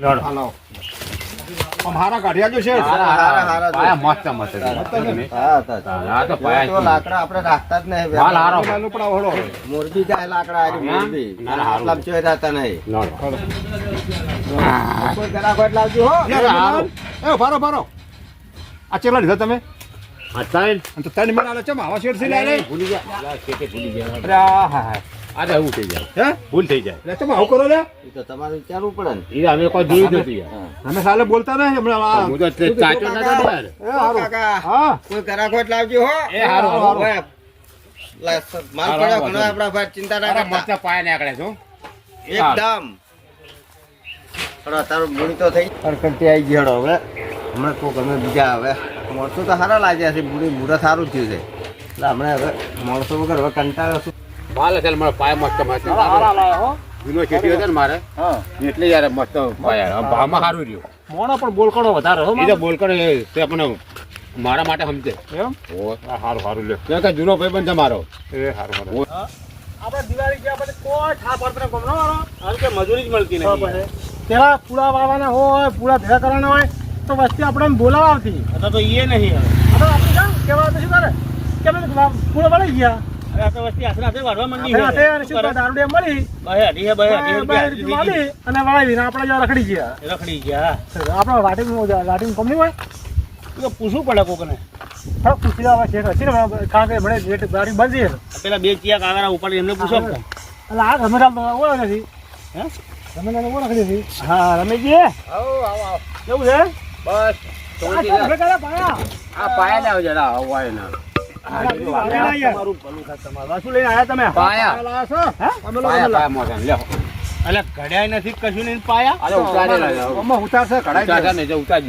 હાલો. હારા કાઢ્યા જો છે હારા, હારા, હારા. હારા. પાયા મસ્ત મસ્ત હા તો આ તો પાયા લાકડા આપણે રાખતા જ નહીં. માલ હારો. નાનું પણ મોરબી જાય લાકડા હારી મોરબી. ના, ના, હારું. આટલા ચોય રહેતા નહીં. કોઈ ગ્રાહક હોય એટલે હો. એ ભારો ભારો આ ચેલા લીધા તમે? ત્રણ. ત્રણ મણ આલે ચમ આવા શેરથી ભૂલી ગયા. ભૂલી ગયા. અરે હા હા. આ તો એવું થઈ જાય. હે? ભૂલ થઈ જાય. તમે આવું કરો લે. એ તો તમારે વિચારવું પડે ને. એ અમે કોઈ જોયું નથી અમે સાલે બોલતા નહીં હમણાં આ- હું તો ચાચો નતો યાર. એ હારો. કાકા હા. કોઈ કરાખોટ લાવજો હો. એ હારો હારું. માલ પડ્યો ઘણો આપણા ભાઈ ચિંતા ના અરે કરતા. મસ્ત પાય નીકળે છે એકદમ. થોડો તારું મૂડી તો થઈ કડકડતી આવી ગયો હવે. હમણાં કોક અમે બીજા હવે. માણસો તો સારા લાગ્યા છે મૂડી સારું થયું છે. એટલે હમણાં હવે માણસો વગર હવે કંટાળો છું માલ છે મારો મસ્ત મસ્ત હતો ને મારે? એટલે યાર મસ્ત પાયા ભાવમાં સારું રહ્યું. મોણો પણ બોલકણો વધારે હો એ તો બોલ કરે તે આપણને મારા માટે સમજે. એમ? ઓ હારું લે કે જૂનો ભાઈ બંધ મારો. એ હારું હારું. આપણે દિવાળી ગયા પછી કોઈ ઠા વાળો કારણ કે મજૂરી જ મળતી નથી. પેલા પૂળા વાળવાના હોય પૂરા ભેગા કરવાના હોય તો વસ્તી આપણે બોલાવા આવતી. અથવા તો એ નહીં હવે. તો આપણે કેવા તો શું કરે? કે પૂળા વળી ગયા. પૂછવું પડે કોકને. પેલા બે ચિયા કાગરા ઉપર એમને પૂછો. ને. એટલે આ ઓળખ નથી. હે? ગમે ઓળખ નથી. હા રમેશજી આવો આવો આવો. કેવું છે? બસ. આ પાયા? આ પાયા લાવ જરા હવાય ના. નથી કશું નહીં પાયા? ઉતારશે, ઉતાર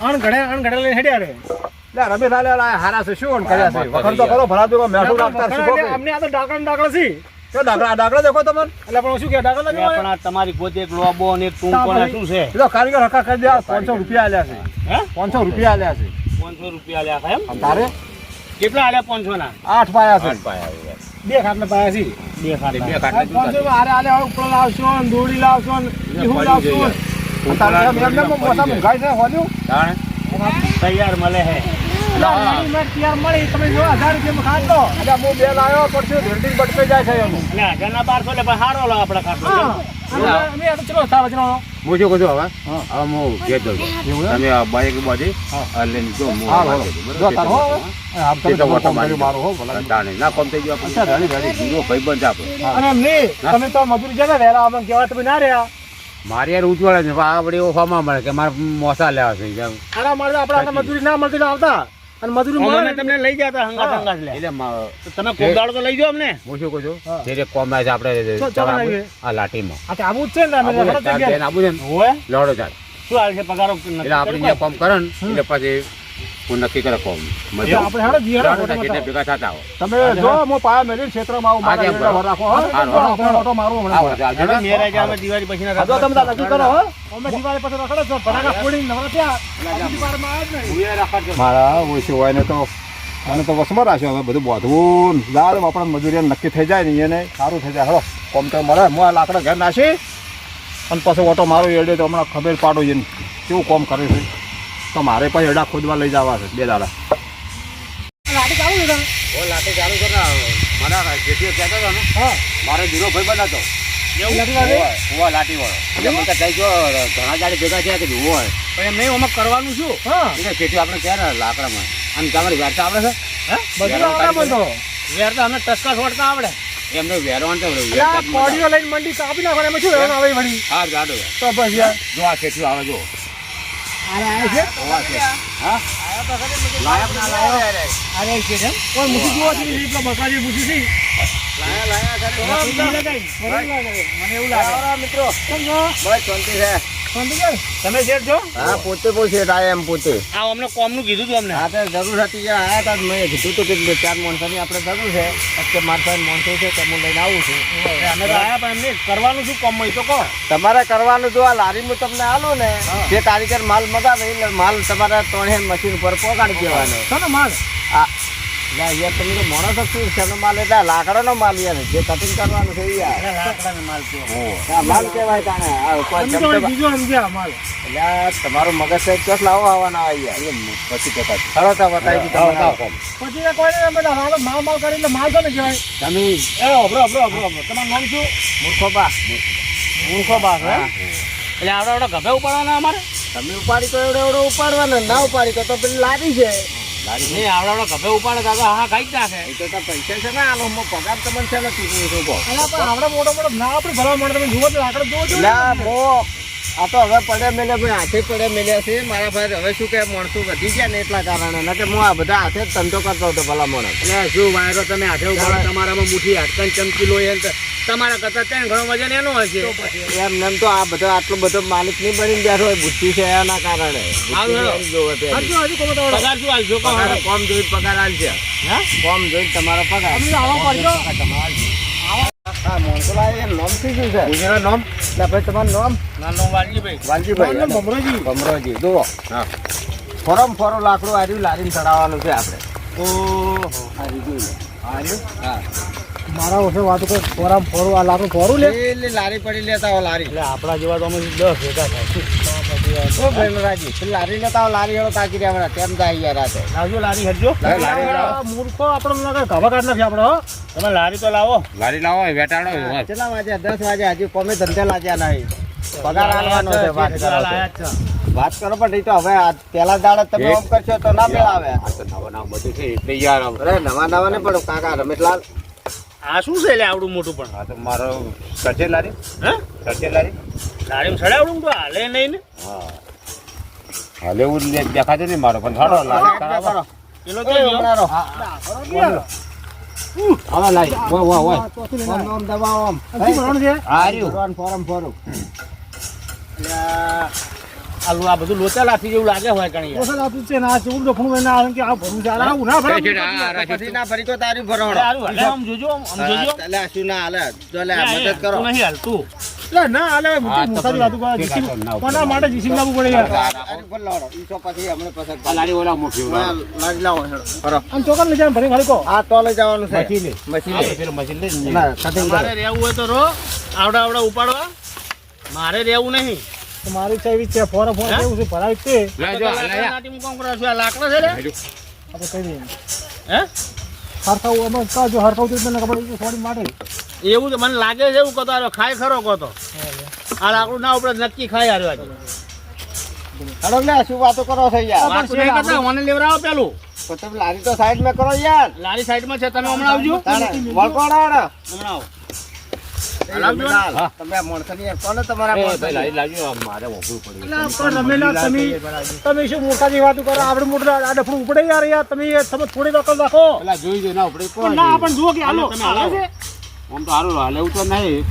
અણ ઘડે અણ ઘડે લઈને હેડ્યા રે. રમેશ આલે હારા છે શું કર્યા છે? વખત તો કરો ભલા તો મેઠું અમને આ તો છે. તો ડાકડા ડાકડા દેખો તમને? એટલે પણ શું કે ડાકણ પણ આ તમારી પોતે એક લોબો અને એક ટૂંકો શું છે? તો કારીગર હકા કરી દે પાંચસો રૂપિયા આલ્યા છે. હે? પાંચસો રૂપિયા આલ્યા છે. પાંચસો રૂપિયા આલ્યા છે એમ? તારે? કેટલા આલે 500 ના આઠ પાયા છે. આઠ પાયા આવે. બે ખાટલા પાયા છે? બે બે ખાતા ખાટલા જ પાંચસો આલે હારે ઉપર લાવશો ને દોડી લાવશો ને ઈહું લાવશો. તારે એમ એમને મોટા મુંગાઈ છે હોલ્યું? તાણે? તૈયાર મળે હે. બે લાવ્યો પડશે બટકે જાય છે એનું. હજારના બારસો એટલે પણ હારો લો આપણા ખાતો હા શું કહું હવે? હવે હું ઘેર જાઉં છું. તમે આ બાઈક બધી આ લઈને જો મારી મારો. ના કોમ થઈ ગયો ભાઈબંધ આપણે. તમે તો મજૂરી છે ને વહેલા અમે કેવા તમે ના રહ્યા. મારે યાર ઉજવાળા છે પણ આ વળી ઓફામાં મળે કે મારે મોસા લેવા છે. આના મળે આપણે મજૂરી ના મળતી તો આવતા. અને મજૂરી મળે તમને લઈ ગયા હતા હંગા હંગા લે. એટલે તમે કોમદાળો તો લઈ જાઓ અમને. હું શું કહું છું? જે જે કોમ આવે છે આપણે. આ લાઠીમાં. આ તો આવું જ છે ને અમે આબુ છે, ને, હોય? લડો ચાલ. શું હાલ છે? પગારો એટલે આપણે જે કોમ કરે ને એટલે પછી હું નક્કી કરે કોમ. ભેગા થતા તમે જો હું. પાયા મેલી ક્ષેત્રમાં આવું મારા રાખો ઓટો હમણાં. આવો દિવાળી પછી ના જો તમે નક્કી કરો અમે દિવાળી પછી રખડો છો નવરા ઓછું હોય ને તો અને તો વસમાં રાખ્યો હવે બધું બોધવું. દાળ આપણે મજૂરી નક્કી થઈ જાય ને એને સારું થઈ જાય. હળો કોમ તો મળે. હું આ લાકડા ઘર નાશી અને પછી ઓટો મારો એડે તો હમણાં ખબર પાડો એને કેવું કોમ કરે છે? તો મારે પછી એડા ખોદવા લઈ જવા છે બે દાડા. લાટી ચાલુ? ઓ લાઠી ચાલુ છે મારા જેઠીઓ કહેતો હતો ને હા. મારો જૂનો ભાઈ હતો લાટી લાટી? વાળો એટલે તો કઈ જો ઘણા જાડે ભેગા થયા કે જુઓ હોય. પણ એમ નહીં આમાં કરવાનું શું? હા. ખેતી આપણે ક્યારે લાકડામાં. આમ તમારી વેરતા આવડે છે? હે? બધું આવડે મને તો અમે ટસકા છોડતા આવડે. એમને વેરવાનું તો વેરતા. કોડીઓ લઈને મંડી કાપી નાખવાના એમાં શું આવે વળી? હા જાડો. તો બસ યાર જો આ ખેતી આવે જો. આરે આવે છે? હોવા હા લાયક ના લાયો આરે છે એમ કોઈ મૂકી જોવા છે રીતનો બકાજી પૂછી છે મને એવું લાગે. મિત્રો સમજો બસ શાંતિ છે. તમે શેઠ છો? હા પોતે બહુ છે એમ પોતે. આ અમને કોમનું કીધું તું અમને. હા તો જરૂર હતી કે આયા તા. મેં કીધું તો કે બે ચાર માણસોની આપણે જરૂર છે. કે મારા સાહેબ માણસો છે કે હું લઈને આવું છું. અમે તો આયા પણ એમને કરવાનું શું કોમ હોય તો કહો. તમારે કરવાનું જો આ લારીમાં તમને આલો ને જે કારીગર માલ મગાવે એટલે માલ તમારે ત્રણે મશીન ઉપર પહોંચાડી દેવાનો. શાનો માલ? આ ના યાર તમે તો શું શેનો માલ એટલે લાકડાનો માલ યાર જે કટિંગ કરવાનું છે યાર લાકડાનો માલ કેવાય આ માલ કહેવાય તાણે આ બીજો સમજ્યા માલ. એટલે તમારો મગજ સાહેબ ચોસ લાવો આવવાના યાર પછી કહેતા ખરો તો બતાવી દીધું. પછી કોઈ બધા હાલો માલ માલ કરીને એટલે માલ કોને કહેવાય? તમે એ અભરો, અભરો, અભરો, અભરો. તમારું નામ શું? મૂર્ખો બા મૂર્ખો બા હે? એટલે આવડો આવડો ગભે ઉપાડવાના અમારે તમે ઉપાડી તો એવડો એવડો ઉપાડવાના ના ઉપાડી તો તો પેલી લાદી છે નહીં આવડો આવડો ગભે ઉપાડે તો હા ખાઈ જ નાખે. એ તો તાર પૈસા છે ને આલો પગાર તમને છે ને ચૂકવું છું પણ આવડો મોટો મોટો ના આપણે ભરવા માટે તમે જુઓ તો લાકડો જુઓ છો આ તો હવે પડે મેલે ભાઈ હાથે પડે મેલ્યા છે. મારા ભાઈ હવે શું કે માણસો વધી ગયા ને એટલા કારણે. ન કે હું આ બધા હાથે ધંધો કરતો હતો ભલા માણસ. એટલે શું વાયરો તમે હાથે ઉપાડો તમારામાં મુઠ્ઠી હાડકન ચમકી લો એમ તમારા કરતા ત્યાં ઘણો વજન એનો હશે. એમ નેમ તો આ બધો આટલો બધો માલિક નહીં બનીને બેઠો હોય બુદ્ધિ છે એના કારણે. પગાર શું હાલશો? કોમ જોઈ પગાર આલશે હા? કોમ જોઈ તમારો પગાર. તમે આવો પડજો હા મોનસોલા એ નામ શું શું છે? ગુજરાત નામ? એટલે ભાઈ તમારું નામ? નાનો વાલજીભાઈ. વાલજીભાઈ ભમરોજી. ભમરોજી જુઓ. હા. ફોરમ ફોરો લાકડું આર્યું લારીને ચડાવવાનું છે આપણે. ઓહો. હારી રીજું આર્યું? હા. મારા ઓછો વાતો કોઈ ફોરામ ફોરું આ લાકડું ફોરું લે. એટલે લારી પડી લેતા હો લારી. એટલે આપણા જેવા તો અમે દસ ભેગા થાય. લારી લેતા લારી હવે તાકી રહ્યા તેમ થાય યાર રાતે. લાવજો લારી હટજો. મૂર્ખો આપણો ઘવા કાઢ નાખી આપણો હો. તમે લારી તો લાવો. લારી લાવો વેટાડો કેટલા વાગ્યા? દસ વાગ્યા. હજી કોમે ધંધે લાગ્યા નહીં. પગાર આલવાનો છે વાત કરો. વાત કરો પણ એ તો હવે આ પેલા દાડે તમે ઓમ કરશો તો ના મેળ આવે આ તો નવા નવા બધું છે એટલે યાર અરે નવા નવા ને પણ કાકા રમેશલાલ આ શું છે લે આવડું મોટું પણ? આ તો મારો સચે લારી. હે? સચે લારી. લારી સડે આવડું તો હાલે નહીં ને? હા. હાલે લે- દેખાતું નહીં મારો પણ હાલો લારી કરાવો. પેલો તો ગયો. હા. હવે લારી. વાહ વાહ વાહ ઓમ ઓમ દબાવો ઓમ. છે? રહ્યું ફોરમ ફોરમ ફોરમ. એટલે આ આ બધું લોચા લાઠી જેવું લાગે હોય કણી યાર. છે, છે, આ રાખી પછી ના ફરી તો તારી ભરવાનો. અરે હારું, હાલે આમ જોજો આમ જોજો. એટલે શું ના હાલે? તો લે, મદદ કરો. તું નહીં હાલતું. હા, તો પણ- કોના માટે જીસી લાવવું પડે યાર. ઈ તો પછી હમણાં પછી આ ઓલા મોટી કરો. લાવો હેડો. ફરો. આમ ચોકન લઈ જાય ભરી ભરી કહો આ તો લઈ જવાનું છે. મશીન લે. મશીન લે. તો પેલું મશીન લે ના, સાથે મારે રહેવું હોય તો રો. આવડા આવડા ઉપાડવા. મારે રહેવું નહીં. મારી ચાવી એવી છે ફોરા ફોરા કેવું છે ભરાય છે? લાજો, લાયા. લાકડાનું કામ કરવા છું. આ લાકડા છે લે? આપણે કહી દઈએ હે? હરખાવ અમે કાં જો હરખાવું તો મને ખબર છે થોડી માટે. એવું તો મને લાગે છે એવું કતો ખાય ખરો કતો આ લાકડું ના ઉપર નક્કી ખાય હાર્યો આજે. હેડો લે, શું વાતો કરો છો યાર? વાતું નહીં કરતા, મને લેવડાવો પેલું. તો તમે લારી તો સાઈડમાં કરો યાર. લારી સાઈડમાં છે તમે હમણાં આવજો. તાણે, વળકોણ હમણાં આવો. ને. તમે યાર કોને તમારા ભાઈ લાવજો, મારે મોઘું પડ્યું. રમેલા તમે તમે શું મોટાની વાત કરો? આપણે મોટા આ ડફડું ઉપડે યાર યાર તમે તમે થોડી વખત રાખો. જોઈ ના ઉપડે કોણ ના પણ જુઓ કે હાલો તમે હાલો. છે. આમ તો હારું હાલે એવું તો નહીં.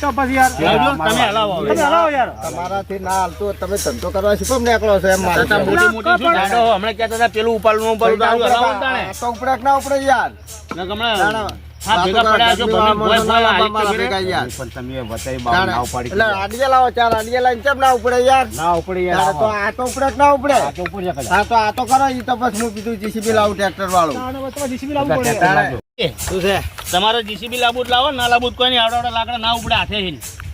તો પછી યાર તમે હલાવો તમે હલાવો યાર. તમારાથી ના હાલતો તમે ધંધો કરવા શું કેમ નીકળો છો એમ મારે? મોટી મોટી શું જાડો હમણાં કહેતા હતા પેલું ને ઉપડે ના ઉપડે ને ના ના ના તો આ તો ઉપડે કે ના ઉપડે યાર. એ, શું છે? તમારે જીસીબી લાબુ જ લાવો ના લાબુ કોઈ નહીં. આવડા આવડા લાકડા ના ઉપડે હાથે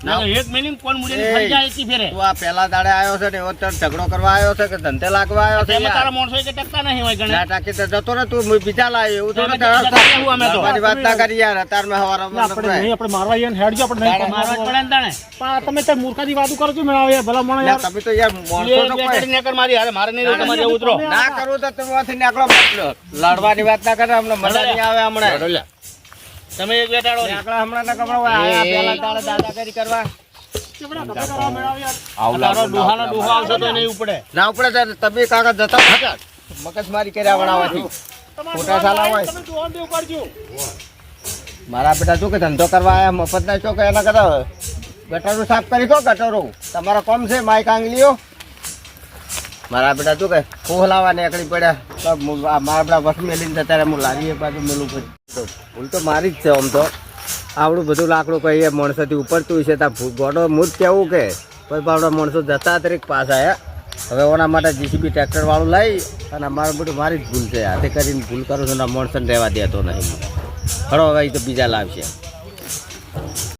એક મિનિટ કોણ મુજે ફરી જાય એકી ફેરે તું આ પેલા દાડે આવ્યો છે ને એવો તને ઝઘડો કરવા આવ્યો છે કે ધંધે લાગવા આવ્યો છે તારા માણસો કે ટકતા નહીં હોય ના ગણે તો જતો ને તું બીજા લાવ્યો એવું થોડું તમે બીજા લાવ્યા અમે તો. મારી વાત ના કરી યાર અત્યારમાં હવારમાં ના, આપણે નહીં આપણે મારવા યાર હેડ જો આપણે નહીં મારવા પડે ને તાણે પણ આ તમે ત્યાં મૂર્ખાની વાતો કરો છો યાર ભલા મને યાર, યાર તમે તો યાર માણસો તો કોઈ કડી નેકર મારી હારે મારે નહીં તમારે ઉતરો ના કરું તો તમે વાથી નીકળો લડવાની વાત ના કરે અમને મજા નહીં આવે હમણાં. તમે એક બેટાડો આકડા હમણાં ના કમળો આયા પેલા દાડે દાદાગીરી કરવા. કપડા તારો ના તો નહીં ઉપડે. ના ઉપડે ત્યારે તમે કાકા જતા હતા મગજમારી કર્યા વણાવવાથી ખોટા સાલા હોય. તમે જોવાન દે ઉપાડજો. મારા બેટા શું કે ધંધો કરવા આયા મફત ના છો કે એના કરતા ગટરો સાફ કરી દો ગટરો. તમારો કોમ છે માઇક આંગલીઓ મારા બેટા શું કે ફોહલાવા નીકળી પડ્યા. મારા બેટા વસ મેલીને જતા હું લાવી પાછું મેલું પછી. ભૂલ તો મારી જ છે આમ તો. આવડું બધું લાકડું કહીએ માણસોથી ઉપરતું છે. ત્યાં ગોડો મૂળ કેવું કે? પછી આપણા માણસો જતા તરીક પાછા આવ્યા હવે ઓના માટે જીસીબી ટ્રેક્ટરવાળું લાવી અને મારું બધું મારી જ ભૂલ છે. હાથે કરીને ભૂલ કરું છું માણસને રહેવા દેતો નહીં. હળો, હવે એ તો બીજા લાવશે.